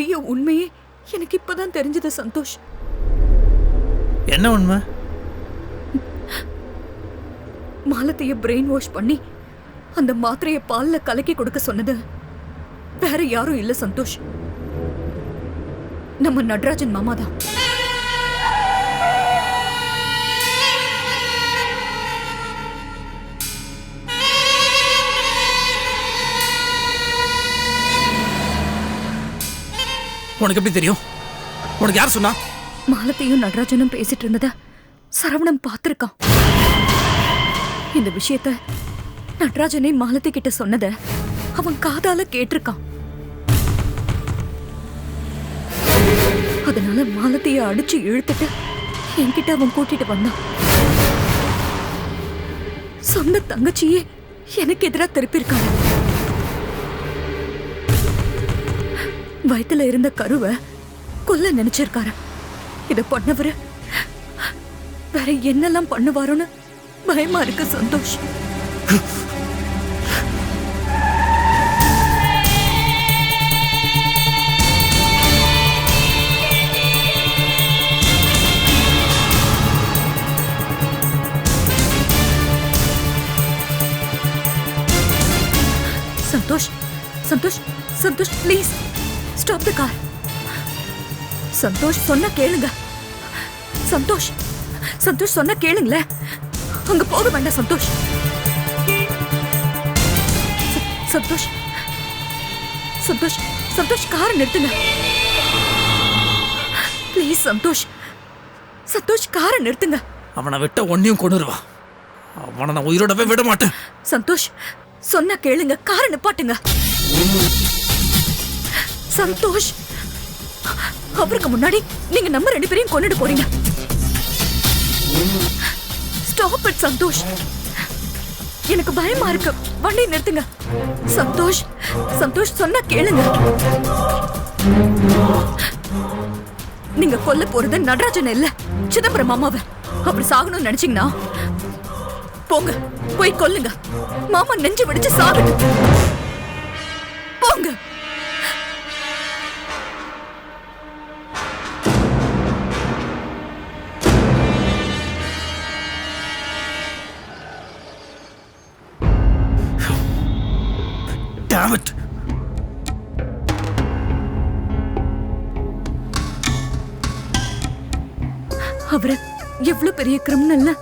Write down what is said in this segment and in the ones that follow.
பெரிய உண்மையே எனக்கு இப்பதான் தெரிஞ்சது சந்தோஷ். என்ன உண்மை? மாலத்தைய பிரெயின் வாஷ் பண்ணி அந்த மாத்திரைய பால்ல கலக்கி கொடுக்க சொன்னது. வேற யாரும் இல்ல சந்தோஷ். நம்ம நடராஜன் மாமா தான் உனக்கு எப்படி தெரியும்? உனக்கு யார் சொன்னா? மாலத்தையும் நடராஜனும் பேசிட்டு இருந்தத சரவணன் பார்த்திருக்கான். இந்த விஷயத்த நடராஜனே மாலதி கிட்ட சொன்னத அவன் காதால கேட்டிருக்கான். அதனால மாலத்தைய அடிச்சு இழுத்துட்டு என்கிட்ட அவன் கூட்டிட்டு வந்தான். சொந்த தங்கச்சியே எனக்கு எதிரா திருப்பியிருக்காங்க. வயித்துல இருந்த கருவை கொல்ல நினைச்சிருக்காரு. இத பண்ணவரு வேற என்னெல்லாம் பண்ணுவாரோன்னு பயமா இருக்கு Santhosh. Santhosh Santhosh Santhosh please stop the car Santhosh சொன்ன கேளுங்க. சந்தோஷ் சந்தோஷ் சொன்ன கேளுங்களேன். அங்க போக வேண்டாம் சந்தோஷ். சந்தோஷ் சந்தோஷ் சந்தோஷ் காரை நிறுத்துங்க. ப்ளீஸ் சந்தோஷ். சந்தோஷ் காரை நிறுத்துங்க. அவனை விட்ட ஒன்னையும் கொண்டுருவா அவனை நான் உயிரோடவே விட மாட்டேன். சந்தோஷ் சொன்ன கேளுங்க காரை நிப்பாட்டுங்க. சந்தோஷ் அவருக்கு முன்னாடி நீங்க நம்ம ரெண்டு பேரையும் கொண்டுட்டு போறீங்க. Stop it Santhosh. எனக்கு பயமா இருக்கு. வண்டி நிறுத்துங்க. சந்தோஷ் சந்தோஷ் சொன்னா கேளுங்க. நீங்க கொல்ல போறது நடராஜன் இல்ல சிதம்பரம் மாமாவை. அப்படி சாகணும்னு நினைச்சீங்கன்னா போங்க போய் கொல்லுங்க. மாமா நெஞ்சு வெடிச்சு சாகட்டும். பெரிய கிரிமினல்னு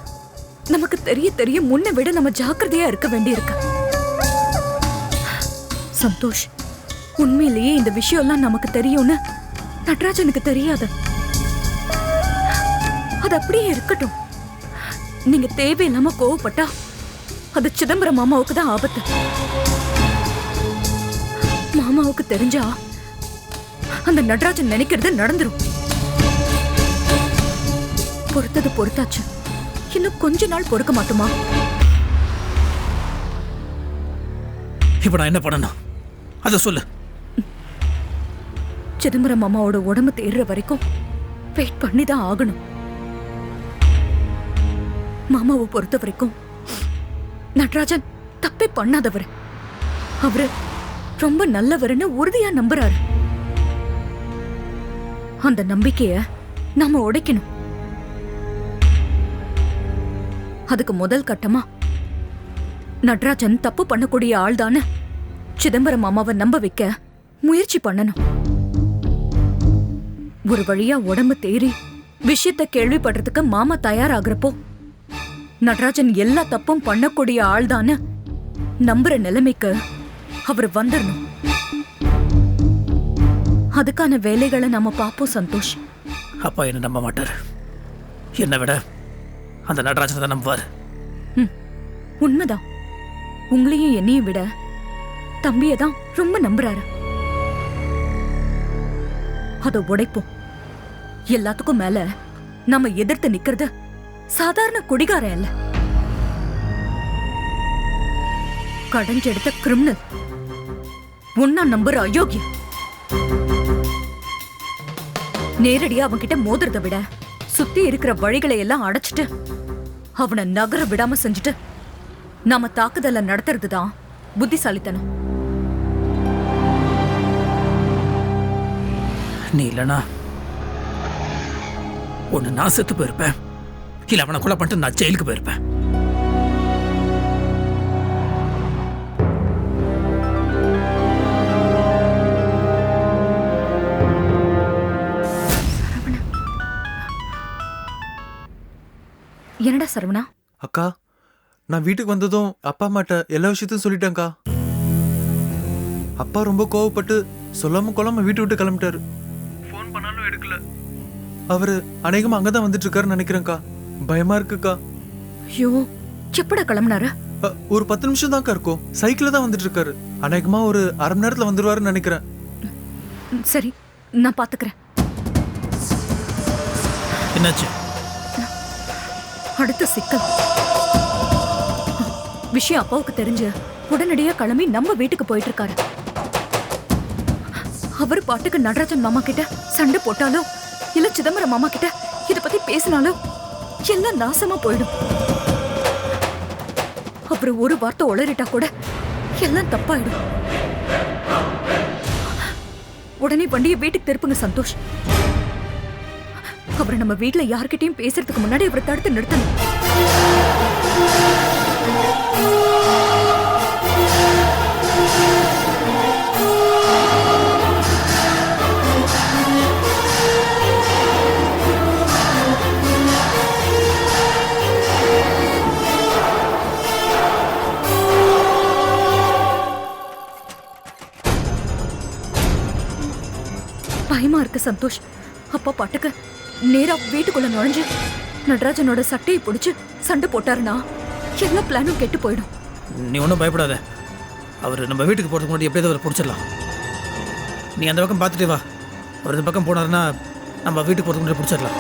நமக்கு தெரிய தெரிய முன்ன விட நம்ம ஜாக்கிரதையா இருக்க வேண்டியிருக்கு. சந்தோஷ் உண்மையிலேயே இந்த விஷயம்லாம் நமக்கு தெரியும்னு நடராஜனுக்கு தெரியாது. அது அப்படியே இருக்கட்டும். நீங்க தேவையில்லாம கோவப்பட்டா அது சிதம்பரம் மாமாவுக்கு தான் ஆபத்து. மாமாவுக்கு தெரிஞ்சா அந்த நடராஜன் நினைக்கிறது நடந்துரும். பொறுத்தது பொறுத்தாச்சு. இன்னும் கொஞ்ச நாள் பொறுக்க மாட்டோமா? இப்ப நான் என்ன பண்ணணும்? அதை சொல்லு. சிதம்பரம் மாமாவோட உடம்பு தேடுற வரைக்கும் வெயிட் பண்ணி தான் ஆகணும். மாமாவை பொறுத்த வரைக்கும் நடராஜன் தப்பே பண்ணாதவர். அவரு ரொம்ப நல்லவர்னு உறுதியா நம்புறாரு. அந்த நம்பிக்கைய நாம உடைக்கணும். அதுக்கு முதல் கட்டமா? நடராஜன் தப்பு பண்ணக்கூடிய ஆள்தானே? சிதம்பரம் மாமாவை நம்ப வைக்க முயற்சி பண்ணணும். ஒரு வழியா உடம்பு தேறி விஷயத்த கேள்விப்படுறதுக்கு மாமா தயாராகிறப்போ நடராஜன் எல்லா தப்பும் பண்ணக்கூடிய ஆள்தானே? நம்புற நிலைமைக்கு அவர் வந்துடணும் அதுக்கான வேலைகளை நம்ம பார்ப்போம் சந்தோஷ். அப்பா என்ன நம்ப மாட்டார்? என்னை விட அந்த நடராஜனை தான் நம்புவார். உண்மைதான். உங்களையும் என்னையும் விட தம்பியை தான் ரொம்ப நம்புறாரு. அதை உடைப்போம். எல்லாத்துக்கும் மேல நம்ம எதிர்த்து நிக்கிறது சாதாரண குடிகாரன் இல்ல கடைஞ்செடுத்த கிரிமினல் உன்னா நம்புற அயோக்கியம் நேரடியா அவன்கிட்ட மோதுறதை விட சுத்தி இருக்கிற வழிகளை எல்லாம் அடைச்சிட்டு அவனை நகர விடாம செஞ்சுட்டு நாம தாக்குதலை நடத்துறது தான் புத்திசாலித்தனம். நீ இல்லனா ஒன்று நான் செத்து போயிருப்பேன். இல்லை அவனை கொலை பண்ணிட்டு நான் ஜெயிலுக்கு போயிருப்பேன். என்னடா சரவணா? அக்கா நான் வீட்டுக்கு வந்ததும் அப்பா அம்மாட்ட எல்லா விஷயத்தையும் சொல்லிட்டேன்க்கா. அப்பா ரொம்ப கோவப்பட்டு சொல்லாம கொள்ளாம வீட்டு விட்டு கிளம்பிட்டாரு. ஃபோன் பண்ணாலும் எடுக்கல. அவரு அநேகமா அங்கதான் வந்துட்டு இருக்காருன்னு நினைக்கிறேன்க்கா. பயமா இருக்குக்கா. ஐயோ எப்படா கிளம்புனாரு? அ, ஒரு பத்து நிமிஷம் தான்க்கா இருக்கும். சைக்கிள்ல தான் வந்துட்டு இருக்காரு அநேகமா ஒரு அரை மணி நேரத்துல வந்துருவாருன்னு நினைக்கிறேன். ம், சரி நான் பாத்துக்கிறேன். என்னாச்சு? அடுத்த சிக்கல். விஷயம் அப்பாவுக்கு தெரிஞ்சு உடனடியா கிளம்பி நம்ம வீட்டுக்கு போயிட்டு இருக்காரு அவர் பாட்டுக்கு நடராஜன் மாமா கிட்ட சண்டை போட்டாலோ இல்ல சிதம்பரம் மாமா கிட்ட இத பத்தி பேசினாலோ எல்லாம் நாசமா போயிடும். அப்புறம் ஒரு வார்த்தை உளறிட்டா கூட எல்லாம் தப்பாயிடும். உடனே வண்டியை வீட்டுக்கு திருப்புங்க சந்தோஷ். அவரை நம்ம வீட்ல யார்கிட்டயும் பேசுறதுக்கு முன்னாடி அவரை தடுத்து நிறுத்தணும். பயமா இருக்கு சந்தோஷ். அப்பா பாட்டுக்கு நேரா வீட்டுக்குள்ள நுழைஞ்சு நடராஜனோட சட்டையை பிடிச்சு சண்டை போட்டாருன்னா எல்லா பிளானும் கெட்டு போயிடும். நீ ஒன்றும் பயப்படாத. அவர் நம்ம வீட்டுக்கு போகிறதுக்கு முன்னாடி எப்படியாவது அவரை பிடிச்சிடலாம். நீ அந்த பக்கம் பார்த்துட்டு வா. அவர் இந்த பக்கம் போனாருன்னா நம்ம வீட்டுக்கு போகிறதுக்கு முன்னாடி பிடிச்சிடலாம்.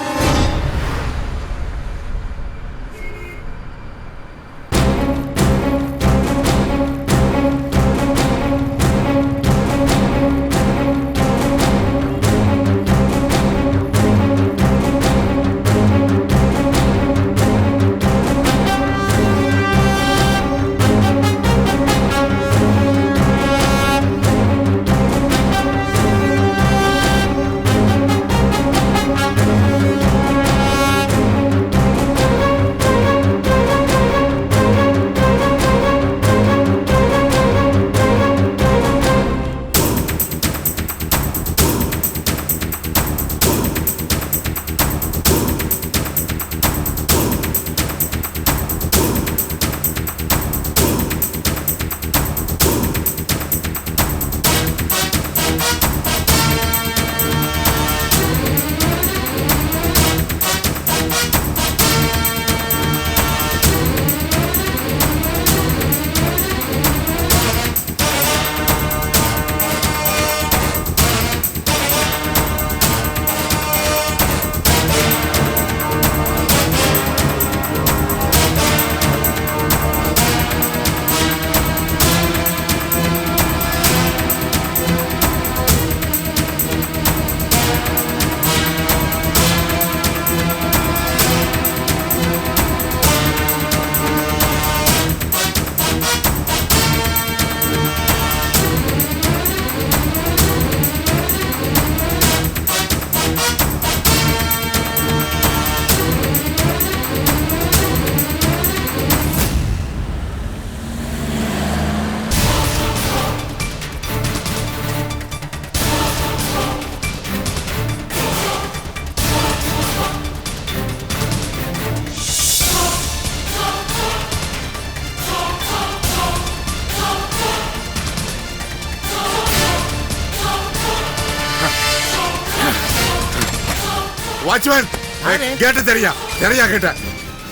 கேட்ட தெரியா? தெரியா கேட்ட?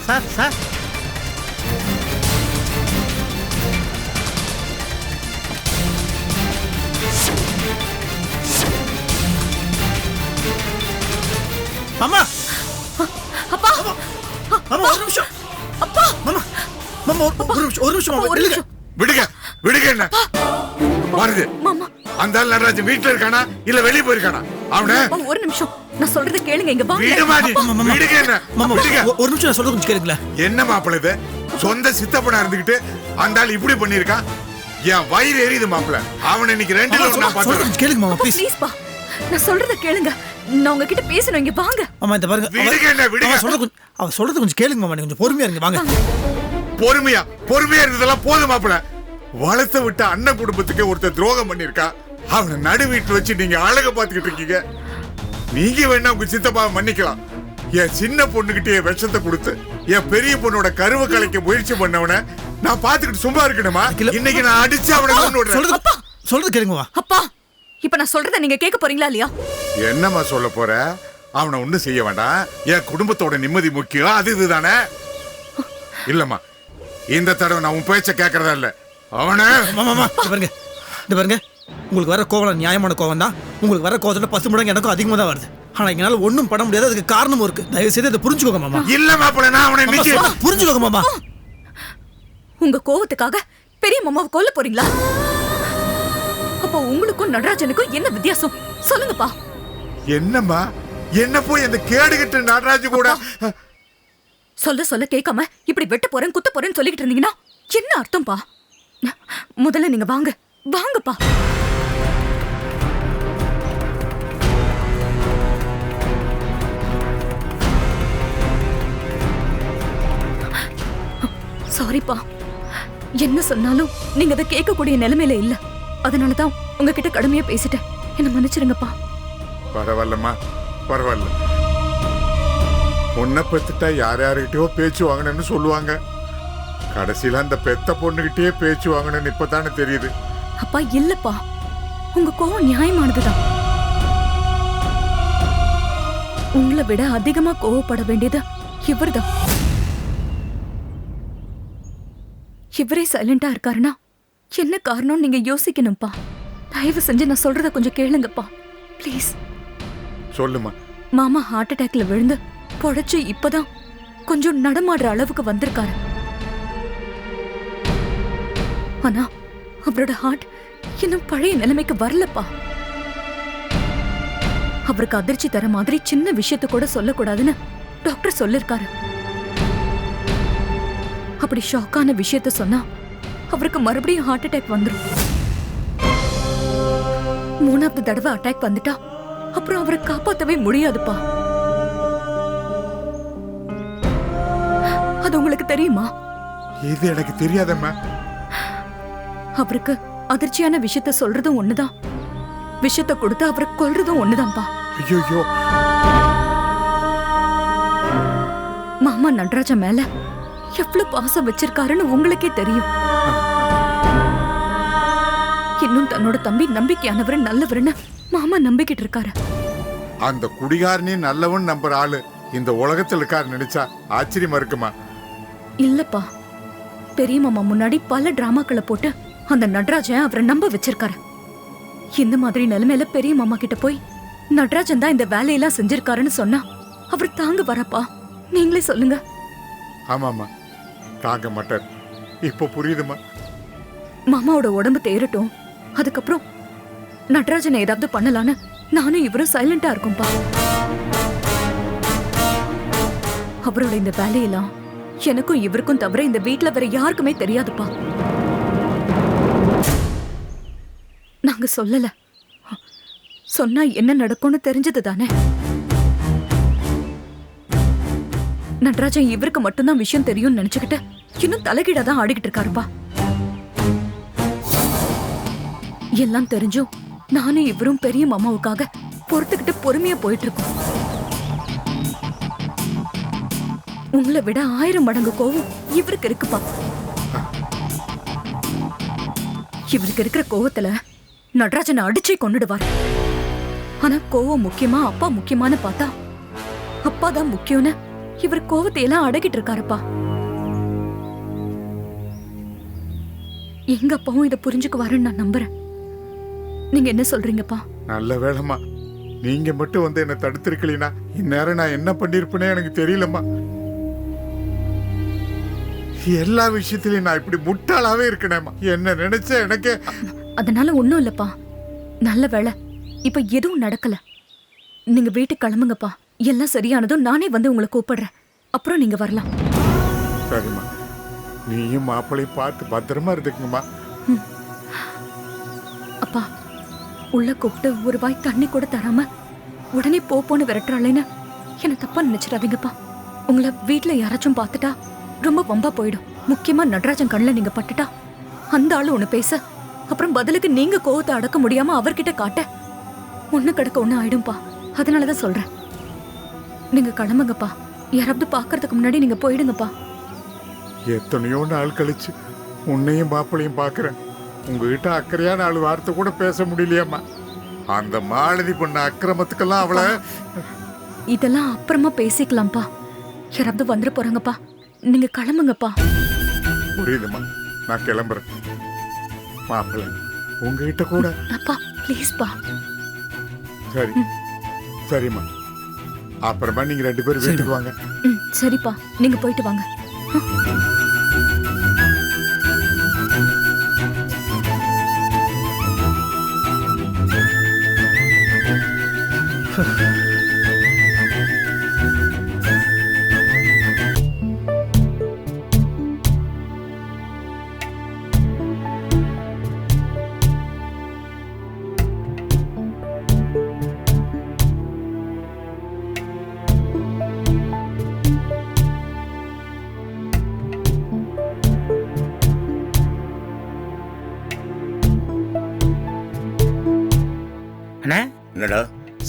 Sir sir. மாமா. அப்பா. மாமா ஒரு நிமிஷம். அப்பா. மாமா மாமா ஒரு நிமிஷம் ஒரு நிமிஷம். நிமிஷம். விடுங்க விடுங்க என்ன? வருது மாமா. அந்த ஆள் நடராஜன் வீட்டுல இருக்கானா? இல்ல வெளிய போயிருக்கானா? அவன? ஒரு நிமிஷம். நான் சொல்றத கேளுங்க இங்க வீடு வாங்க. மாதிரி மாமா, மாமா. விடுங்க என்ன? மாமா ஒரு- நிமிஷம் நான் சொல்றது கொஞ்சம் கேளுங்களேன் என்ன மாப்பிள்ள இது? சொந்த சித்தப்பனா இருந்துகிட்டு அந்த ஆள் இப்படி பண்ணிருக்கான் என் வயிறு எரியுது மாப்பிள்ள. அவன் இன்னைக்கு சொல்றது நான் பாத்துறேன் கேளுங்க மாமா ப்ளீஸ் ப்ளீஸ் பா. நான் சொல்றத கேளுங்க. நான் உங்ககிட்ட பேசணும் இங்க வாங்க. மாமா இந்த பாருங்க விடுங்க என்ன. அவ சொல்றது கொஞ்சம் அவ சொல்றது கொஞ்சம் கேளுங்க மாமா நீங்க கொஞ்சம் பொறுமையா இருங்க வாங்க. பொறுமையா பொறுமையா இருந்ததெல்லாம் போதும் மாப்பிள வளர்த்த விட்ட அண்ணன் குடும்பத்துக்கு ஒருத்தர் துரோகம் பண்ணிருக்கா அவனை நடு வீட்டுல வச்சு நீங்க அழக பாத்துக்கிட்டு இருக்கீங்க. நீங்க வேணா உங்க சித்தப்பாவை மன்னிக்கலாம். என் சின்ன பொண்ணுகிட்ட என் விஷத்தை கொடுத்து என் பெரிய பொண்ணோட கருவை கலைக்க முயற்சி பண்ணவன நான் பாத்துக்கிட்டு சும்மா இருக்கணுமா? இல்ல. இன்னைக்கு நான் அடிச்சு அவனை சொல்றது சொல்றது கேளுங்க மாமா அப்பா! இப்ப நான் சொல்றத நீங்க கேட்க போறீங்களா இல்லையா? என்னம்மா சொல்ல போற? அவனை ஒண்ணும் செய்ய வேண்டாம். என் குடும்பத்தோட நிம்மதி முக்கியம். அது இதுதானே? இல்லம்மா. இந்த தடவை நான் உன் பேச்ச கேக்குறதா இல்ல. அவனை! பாருங்க. இந்த பாருங்க. உங்களுக்கு வர கோவம் நியாயமான கோவம் தான் உங்களுக்கு வர கோவத்தோட பத்து மடங்கு எனக்கும் அதிகமாக தான் வருது. ஆனா எங்களால ஒண்ணும் பண்ண முடியாது. அதுக்கு காரணமும் இருக்கு. தயவு செய்து அதை புரிஞ்சுக்கோங்க மாமா. இல்ல மாப்பிள்ள நான் அவனை புரிஞ்சுக்கோங்க மாமா. உங்க கோவத்துக்காக பெரிய மாமாவை கொல்ல போறீங்களா? அப்போ உங்களுக்கும் நடராஜனுக்கும் என்ன வித்தியாசம்? சொல்லுங்கப்பா. என்னம்மா? என்ன போய் அந்த கேடுகிட்ட நடராஜு கூட சொல்ல சொல்ல கேட்காம இப்படி வெட்ட போறேன் குத்த போறேன்னு சொல்லிக்கிட்டு இருந்தீங்கன்னா என்ன அர்த்தம்ப்பா? முதல்ல நீங்க வாங்க. வாங்கப்பா. சாரிப்பா என்ன சொன்னாலும் நீங்க அதை கேட்கக்கூடிய நிலைமையில இல்ல. அதனாலதான் உங்ககிட்ட கடுமையா பேசிட்டேன். என்ன மன்னிச்சிருங்கப்பா. பரவாயில்லம்மா. பரவாயில்ல. பொண்ணை பெத்துட்டா யார் யார்கிட்டயோ பேச்சு வாங்கணும்னு சொல்லுவாங்க. கடைசியில அந்த பெத்த பொண்ணுகிட்டயே பேச்சு வாங்கணும்னு இப்பதானே தெரியுது. அப்பா இல்லப்பா. உங்க கோவம் நியாயமானதுதான். உங்களை விட அதிகமா கோவப்பட வேண்டியது இவர்தான். இவரே சைலண்டா இருக்காருன்னா என்ன காரணம் நீங்க யோசிக்கணும்ப்பா தயவு செஞ்சு நான் சொல்றத கொஞ்சம் கேளுங்கப்பா. ப்ளீஸ் சொல்லுமா. மாமா ஹார்ட் அட்டாக்ல விழுந்து பொழைச்சு இப்பதான் கொஞ்சம் நடமாடுற அளவுக்கு வந்திருக்காரு. ஆனா அவரோட ஹார்ட் இன்னும் பழைய நிலைமைக்கு வரலப்பா. அவருக்கு அதிர்ச்சி தர மாதிரி சின்ன விஷயத்த கூட சொல்லக்கூடாதுன்னு டாக்டர் சொல்லிருக்காரு. அப்படி ஷாக்கான விஷயத்த சொன்னா அவருக்கு மறுபடியும் ஹார்ட் அட்டாக் வந்துரும். மூணாவது தடவை அட்டாக் வந்துட்டா அப்புறம் அவரை காப்பாத்தவே முடியாதுப்பா. அது உங்களுக்கு தெரியுமா? இது எனக்கு தெரியாதம்மா. அவருக்கு அதிர்ச்சியான விஷயத்த சொல்றதும் ஒண்ணுதான். விஷயத்த கொடுத்து அவரை கொல்றதும் ஒண்ணுதான்ப்பா. ஐயோ மாமா நடராஜன் மேல எவ்வளவு பாசம் வச்சிருக்காருன்னு உங்களுக்கே தெரியும். இன்னும் தன்னோட தம்பி நம்பிக்கையானவர் நல்லவர்னு மாமா நம்பிக்கிட்டு இருக்காரு. அந்த குடிகாரனே நல்லவன் நம்புற ஆளு இந்த உலகத்துல இருக்காரு நினைச்சா ஆச்சரியமா இருக்குமா? இல்லப்பா. பெரிய மாமா முன்னாடி பல டிராமாக்களை போட்டு அந்த நடராஜன் அவரை நம்ப வச்சிருக்காரு. இந்த மாதிரி நிலைமையில பெரிய மாமா கிட்ட போய் நடராஜன் தான் இந்த வேலையெல்லாம் செஞ்சிருக்காருன்னு சொன்னா அவர் தாங்க வரப்பா நீங்களே சொல்லுங்க. ஆமாம்மா. தாங்க மாட்டார். இப்போ புரியுதுமா? மாமாவோட உடம்பு தேறட்டும். அதுக்கப்புறம் நட்ராஜனை ஏதாவது பண்ணலான்னு நானும் இவரும் சைலண்டா இருக்கும்பா. அவரோட இந்த வேலையெல்லாம் எனக்கும் இவருக்கும் தவிர இந்த வீட்ல வேற யாருக்குமே தெரியாதுப்பா. நாங்க சொல்லல. சொன்னா என்ன நடக்கும்னு தெரிஞ்சது தானே? நடராஜன் இவருக்கு மட்டும்தான் விஷயம் தெரியும்னு நினைச்சுக்கிட்டு இன்னும் தலைகீழா தான் ஆடிக்கிட்டு இருக்காருப்பா. எல்லாம் தெரிஞ்சும் நானும் இவரும் பெரிய மாமாவுக்காக பொறுத்துக்கிட்டு பொறுமையா போயிட்டு இருக்கோம் உங்களை விட ஆயிரம் மடங்கு கோவம் இவருக்கு இருக்குப்பா. இவருக்கு இருக்கிற கோவத்துல நடராஜனை அடிச்சே கொண்டுடுவார் ஆனா கோவம் முக்கியமா அப்பா முக்கியமான்னு பார்த்தா அப்பா தான் முக்கியம்னு இவர் கோவத்தை எல்லாம் அடக்கிட்டு இருக்காருப்பா. எங்க அப்பாவும் இதை புரிஞ்சுக்குவாருன்னு நான் நம்புறேன். நீங்க என்ன சொல்றீங்கப்பா? நல்ல வேலைம்மா நீங்க மட்டும் வந்து என்ன தடுத்திருக்கலீனா இந்நேரம் நான் என்ன பண்ணிருப்பேனே எனக்கு தெரியலம்மா. எல்லா விஷயத்திலயும் நான் இப்படி முட்டாளாவே இருக்கணேம்மா என்ன நினைச்ச எனக்கு அதனால ஒண்ணும் இல்லப்பா. நல்ல வேளை இப்ப எதுவும் நடக்கல. நீங்க வீட்டுக்கு கிளம்புங்கப்பா. எல்லாம் சரியானதும் நானே வந்து உங்களை கூப்பிடுறேன். அப்புறம் நீங்க வரலாம். சரிம்மா. நீயும் மாப்பிளையும் பார்த்து பத்திரமா இருந்துக்குங்கம்மா. அப்பா உள்ள கூப்பிட்டு ஒரு வாய் தண்ணி கூட தராம உடனே போ போன்னு விரட்டுறாளேன்னு என்ன தப்பா நினைச்சிடாதீங்கப்பா. உங்களை வீட்ல யாராச்சும் பார்த்துட்டா ரொம்ப வம்பா போயிடும். முக்கியமா நடராஜன் கண்ணில் நீங்க பட்டுட்டா அந்த ஆளு ஒண்ணு பேச அப்புறம் பதிலுக்கு நீங்க கோவத்தை அடக்க முடியாம அவர்கிட்ட காட்ட. ஒண்ணு கிடக்க ஒண்ணு ஆயிடும்பா. அதனாலதான் சொல்றேன். நீங்க கிளம்புங்கப்பா யாராவது பாக்குறதுக்கு முன்னாடி நீங்க போயிடுங்கப்பா. எத்தனையோ நாள் கழிச்சு உன்னையும் மாப்பிளையும் பார்க்கறேன். உங்ககிட்ட அக்கறையா நாலு வார்த்தை கூட பேச முடியலையாம்மா. அந்த மாலதி பண்ண அக்கிரமத்துக்கெல்லாம் அவளை இதெல்லாம் அப்புறமா பேசிக்கலாம்ப்பா. யாராவது வந்துட போறாங்கப்பா. நீங்க கிளம்புங்கப்பா. புரியுதும்மா. நான் கிளம்புறேன். மாப்பிள்ளை உங்ககிட்ட கூட அப்பா ப்ளீஸ்ப்பா சரி. சரிம்மா. அப்புறமா நீங்க ரெண்டு பேரும் வீட்டுக்கு வாங்க. ம் சரிப்பா. நீங்க போயிட்டு வாங்க. அண்ணே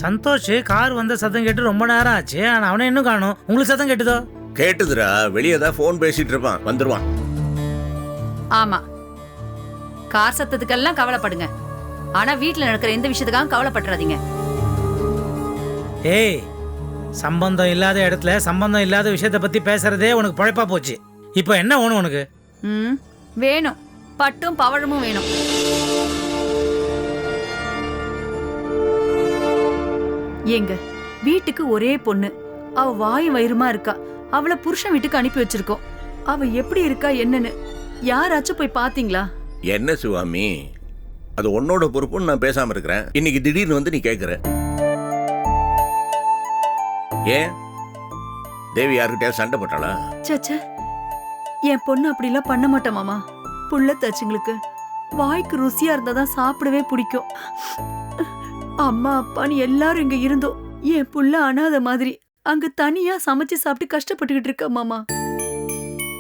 சந்தோஷ் கார் வந்த சத்தம் கேட்டு ரொம்ப நேரம் ஆச்சு. ஆனா அவனை இன்னும் காணும். உங்களுக்கு சத்தம் கேட்டுதோ? கேட்டுதுடா. வெளியே தான் ஃபோன் பேசிட்டு இருப்பான். வந்துருவான். ஆமா. கார் சத்தத்துக்கெல்லாம் கவலைப்படுங்க. ஆனா வீட்ல நடக்கிற எந்த விஷயத்துக்காகவும் கவலைப்பட்டுறாதீங்க. ஏய் சம்பந்தம் இல்லாத இடத்துல சம்பந்தம் இல்லாத விஷயத்தை பத்தி பேசுறதே உனக்கு பழைப்பா போச்சு. இப்போ என்ன வேணும் உனக்கு? ம் வேணும். பட்டும் பவழமும் வேணும். ஏங்க வீட்டுக்கு ஒரே பொண்ணு. அவ வாயும் வயிறுமா இருக்கா. அவளை புருஷன் வீட்டுக்கு அனுப்பி வச்சிருக்கோம். அவ எப்படி இருக்கா என்னன்னு யாராச்சும் போய் பாத்தீங்களா? என்ன சிவாமி? அது உன்னோட பொறுப்புன்னு நான் பேசாம இருக்கிறேன். இன்னைக்கு திடீர்னு வந்து நீ கேட்குற ஏன்? தேவி யாருக்கிட்டயாவது சண்டை போட்டாளா? சச்ச என் பொண்ணு அப்படிலாம் பண்ண மாட்டா மாமா. புள்ள தச்சுங்களுக்கு. வாய்க்கு ருசியா இருந்தா தான் சாப்பிடவே பிடிக்கும். அம்மா அப்பான்னு எல்லாரும் இங்க இருந்தோம் என் புள்ள அனாதை மாதிரி. அங்க தனியா சமைச்சு சாப்பிட்டு கஷ்டப்பட்டுக்கிட்டு இருக்க மாமா.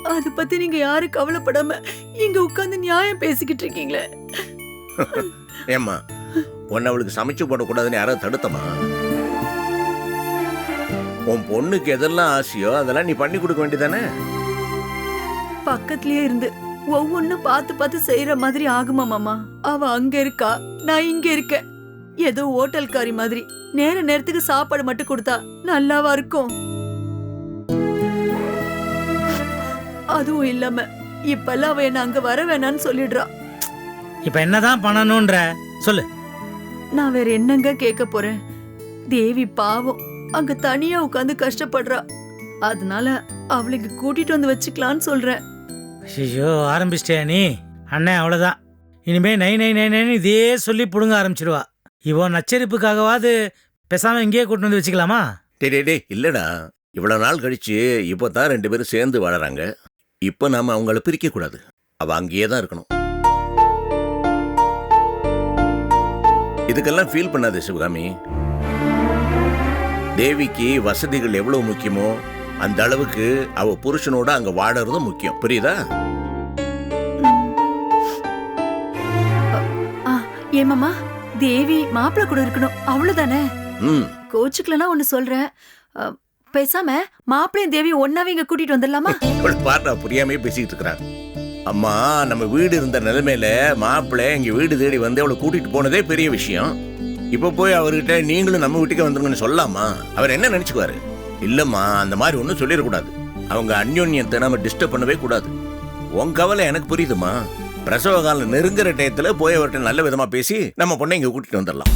அத பத்தி நீங்க யாரும் கவலைப்படாம இங்க உட்கார்ந்து நியாயம் பேசிக்கிட்டு இருக்கீங்களே. ஏம்மா உன்னை அவளுக்கு சமைச்சு போடக்கூடாதுன்னு யாராவது தடுத்தமா? உன் பொண்ணுக்கு எதெல்லாம் ஆசையோ அதெல்லாம் நீ பண்ணி கொடுக்க வேண்டியதானே? பக்கத்துலயே இருந்து ஒவ்வொன்னும் பார்த்து பார்த்து செய்யற மாதிரி ஆகுமா மாமா? அவ அங்க இருக்கா நான் இங்க இருக்கேன். ஏதோ ஹோட்டல்காரி மாதிரி. நேர நேரத்துக்கு சாப்பாடு மட்டும் கொடுத்தா நல்லாவா இருக்கும்? அதுவும் இல்லாம இப்பெல்லாம் அவ என்ன அங்க வர வேணாம்னு சொல்லிடுறா. இப்போ என்னதான் பண்ணணும்ன்ற சொல்லு. நான் வேற என்னங்க கேட்க போறேன்? தேவி பாவம் அங்க தனியா உட்காந்து கஷ்டப்படுறா. அதனால அவளை இங்க கூட்டிட்டு வந்து வச்சுக்கலான்னு சொல்றேன். ஐயோ ஆரம்பிச்சிட்டியா நீ? அண்ணன் அவ்வளோதான் இனிமே நை நை நை நைன்னு இதே சொல்லி பிடுங்க ஆரம்பிச்சிடுவா இவோ நச்சரிப்புக்காகவாது பேசாம இங்கேயே கூட்டு வந்து வச்சுக்கலாமா? டே டே டே இல்லடா. இவ்வளவு நாள் கழிச்சு இப்போ தான் ரெண்டு பேரும் சேர்ந்து வாழறாங்க. இப்போ நாம அவங்கள பிரிக்க கூடாது. அவ அங்கேயே தான் இருக்கணும். இதுக்கெல்லாம் ஃபீல் பண்ணாத சிவகாமி. தேவிக்கு வசதிகள் எவ்வளவு முக்கியமோ அந்த அளவுக்கு அவ புருஷனோட அங்க வாழறதும் முக்கியம். புரியுதா? ஆ, ஏமாமா தேவி மாப்பிள்ளை கூட இருக்கணும். அவ்வளவுதானே? ம். கோச்சுக்கலனா ஒண்ணு சொல்றேன். பேசாம மாப்பிள்ளையும் தேவி ஒன்னாவே இங்க கூட்டிட்டு வந்துடலாமா? பாருடா புரியாமே பேசிக்கிட்டு இருக்கிறான் அம்மா நம்ம வீடு இருந்த நிலைமையில மாப்பிள்ளை இங்க வீடு தேடி வந்து அவளை கூட்டிட்டு போனதே பெரிய விஷயம். இப்ப போய் அவர்கிட்ட நீங்களும் நம்ம வீட்டுக்கு வந்துருங்கன்னு சொல்லலாமா அவர் என்ன நினைச்சுக்குவாரு? இல்லம்மா அந்த மாதிரி ஒன்றும் சொல்லிடக்கூடாது. அவங்க அந்யோன்யத்தை நம்ம டிஸ்டர்ப் பண்ணவே கூடாது. உன் கவலை எனக்கு புரியுதுமா பிரசவ காலம் நெருங்குற டயத்துல போய் அவர்கிட்ட நல்ல விதமா பேசி நம்ம பொண்ணை இங்க கூட்டிட்டு வந்துடலாம்.